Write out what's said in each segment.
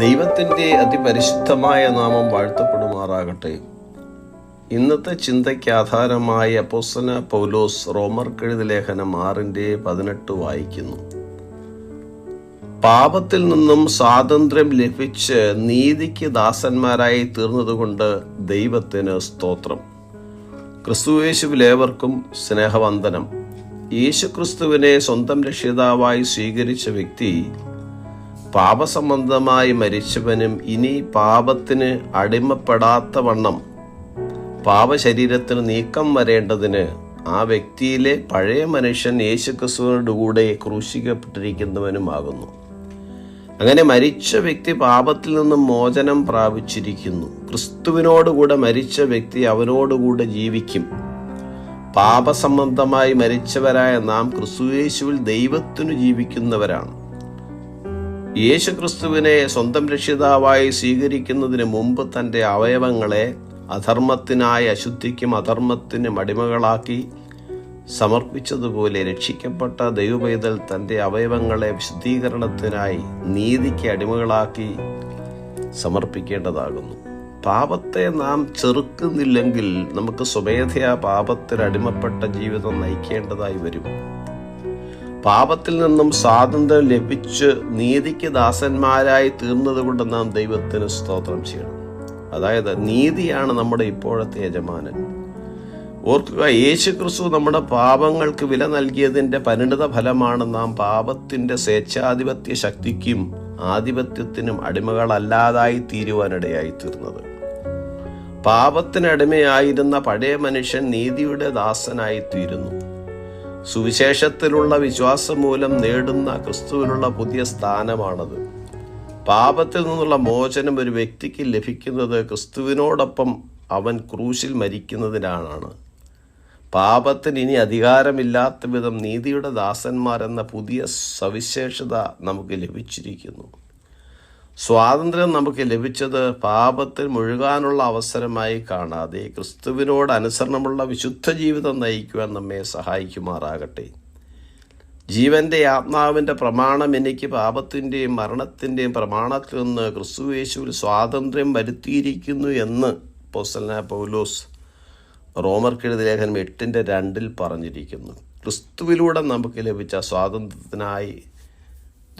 ദൈവത്തിന്റെ അതിപരിശുദ്ധമായ നാമം വാഴ്ത്തപ്പെടുമാറാകട്ടെ. ഇന്നത്തെ ചിന്തയ്ക്ക് ആധാരമായി അപ്പോസ്തല പൗലോസ് റോമർക്കെഴുതി ലേഖനം ആറിന്റെ പതിനെട്ട് വായിക്കുന്നു. പാപത്തിൽ നിന്നും സ്വാതന്ത്ര്യം ലഭിച്ച് നീതിക്ക് ദാസന്മാരായി തീർന്നതുകൊണ്ട് ദൈവത്തിന് സ്തോത്രം. ക്രിസ്തുവേശുവിലേവർക്കും സ്നേഹവന്ദനം. യേശുക്രിസ്തുവിനെ സ്വന്തം രക്ഷിതാവായി സ്വീകരിച്ച വ്യക്തി പാപസംബന്ധമായി മരിച്ചവനും ഇനി പാപത്തിന് അടിമപ്പെടാത്ത വണ്ണം പാപശരീരത്തിന് നീക്കം വരേണ്ടതിന് ആ വ്യക്തിയിലെ പഴയ മനുഷ്യൻ യേശുക്രിസ്തുവിനോട് കൂടെ ക്രൂശിക്കപ്പെട്ടിരിക്കുന്നവനുമാകുന്നു. അങ്ങനെ മരിച്ച വ്യക്തി പാപത്തിൽ നിന്നും മോചനം പ്രാപിച്ചിരിക്കുന്നു. ക്രിസ്തുവിനോടുകൂടെ മരിച്ച വ്യക്തി അവനോടുകൂടെ ജീവിക്കും. പാപസംബന്ധമായി മരിച്ചവരായ നാം ക്രിസ്തുയേശുവിൽ ദൈവത്തിനു ജീവിക്കുന്നവരാണ്. യേശു ക്രിസ്തുവിനെ സ്വന്തം രക്ഷിതാവായി സ്വീകരിക്കുന്നതിന് മുമ്പ് തന്റെ അവയവങ്ങളെ അധർമ്മത്തിനായി അശുദ്ധിക്കും അധർമ്മത്തിനും അടിമകളാക്കി സമർപ്പിച്ചതുപോലെ രക്ഷിക്കപ്പെട്ട ദൈവപൈതൽ തന്റെ അവയവങ്ങളെ വിശുദ്ധീകരണത്തിനായി നീതിക്ക് അടിമകളാക്കി സമർപ്പിക്കേണ്ടതാകുന്നു. പാപത്തെ നാം ചെറുക്കുന്നില്ലെങ്കിൽ നമുക്ക് സ്വമേധയാ പാപത്തിൽ അടിമപ്പെട്ട ജീവിതം നയിക്കേണ്ടതായി വരും. പാപത്തിൽ നിന്നും സ്വാതന്ത്ര്യം ലഭിച്ച് നീതിക്ക് ദാസന്മാരായി തീർന്നതുകൊണ്ട് നാം ദൈവത്തിന് സ്തോത്രം ചെയ്യണം. അതായത് നീതിയാണ് നമ്മുടെ ഇപ്പോഴത്തെ യജമാനൻ. ഓർക്കുക യേശു ക്രിസ്തു നമ്മുടെ പാപങ്ങൾക്ക് വില നൽകിയതിന്റെ പരിണിത ഫലമാണ് നാം പാപത്തിന്റെ സ്വേച്ഛാധിപത്യ ശക്തിക്കും ആധിപത്യത്തിനും അടിമകളല്ലാതായി തീരുവാനിടയായി തീർന്നത്. പാപത്തിനടിമയായിരുന്ന പഴയ മനുഷ്യൻ നീതിയുടെ ദാസനായി തീരുന്നു. സുവിശേഷത്തിലുള്ള വിശ്വാസം മൂലം നേടുന്ന ക്രിസ്തുവിനുള്ള പുതിയ സ്ഥാനമാണത്. പാപത്തിൽ നിന്നുള്ള മോചനം ഒരു വ്യക്തിക്ക് ലഭിക്കുന്നത് ക്രിസ്തുവിനോടൊപ്പം അവൻ ക്രൂശിൽ മരിക്കുന്നതിനാണ്. പാപത്തിന് ഇനി അധികാരമില്ലാത്ത വിധം നീതിയുടെ ദാസന്മാർ എന്ന പുതിയ സവിശേഷത നമുക്ക് ലഭിച്ചിരിക്കുന്നു. സ്വാതന്ത്ര്യം നമുക്ക് ലഭിച്ചത് പാപത്തിൽ മുഴുകാനുള്ള അവസരമായി കാണാതെ ക്രിസ്തുവിനോട് അനുസരണമുള്ള വിശുദ്ധ ജീവിതം നയിക്കുവാൻ നമ്മെ സഹായിക്കുമാറാകട്ടെ. ജീവന്റെ ആത്മാവിന്റെ പ്രമാണം എനിക്ക് പാപത്തിന്റെയും മരണത്തിന്റെയും പ്രമാണത്തിൽ നിന്ന് ക്രിസ്തുവേശുവിൽ സ്വാതന്ത്ര്യം വരുത്തിയിരിക്കുന്നു എന്ന് പൊസലന പൗലോസ് റോമർക്കെഴുതി ലേഖനം എട്ടിന്റെ രണ്ടിൽ പറഞ്ഞിരിക്കുന്നു. ക്രിസ്തുവിലൂടെ നമുക്ക് ലഭിച്ച സ്വാതന്ത്ര്യത്തിനായി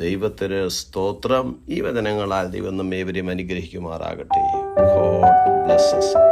ദൈവത്തിന് സ്തോത്രം. ഈ വചനങ്ങളാൽ ദൈവം നമ്മേവരെയും അനുഗ്രഹിക്കുമാറാകട്ടെ. God blesses